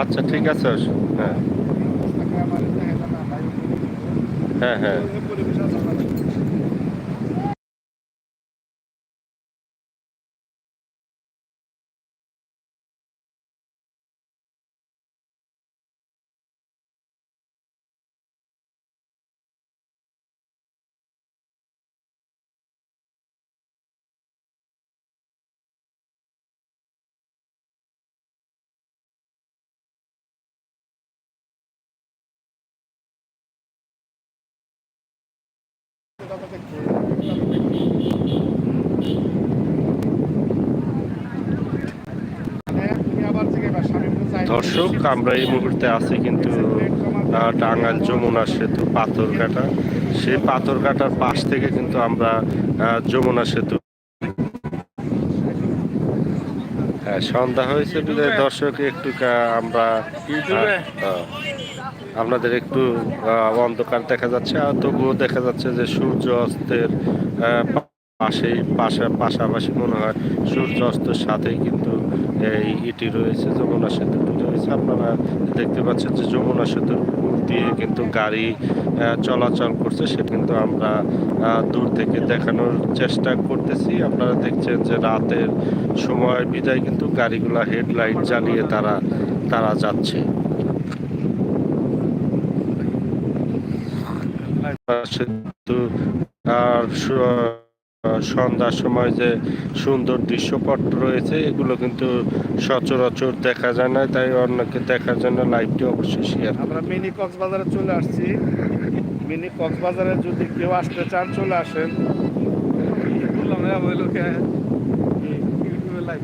আচ্ছা ঠিক আছে। হ্যাঁ। হ্যাঁ হ্যাঁ। দর্শক, আমরা এই মুহূর্তে আছি কিন্তু টাঙ্গাইল যমুনা সেতু পাথর কাটা সেই পাথর কাটার পাশ থেকে কিন্তু আমরা যমুনা সেতু সন্ধ্যা হয়েছে বিদায় দর্শক একটু আমরা আপনাদের একটু অন্ধকার দেখা যাচ্ছে, আর তবুও দেখা যাচ্ছে যে সূর্য অস্তের পাশেই, পাশা, পাশাপাশি মনে হয় সূর্য অস্তের সাথেই কিন্তু এই ইটি রয়েছে, যমুনা সেতুটি রয়েছে আপনারা দেখতে পাচ্ছেন যে যমুনা সেতুর উপর দিয়ে কিন্তু গাড়ি চলাচল করছে। সে কিন্তু আমরা দূর থেকে দেখানোর চেষ্টা করতেছি। আপনারা দেখছেন যে রাতের সময় বিদায় কিন্তু গাড়িগুলো হেডলাইট জ্বালিয়ে তারা তারা যাচ্ছে। সেতু, আর সন্ধ্যার সময় যে সুন্দর দৃশ্যপট রয়েছে, এগুলো কিন্তু সচরাচর দেখা যায় না, তাই অন্যকে দেখার জন্য লাইভটি অবশ্যই শেয়ার আমরা মিনি কক্সবাজারে চলে আসছি। মিনি কক্সবাজারে যদি কেউ আসতে চান, চলে আসেন। বললাম ইউটিউবে লাইভ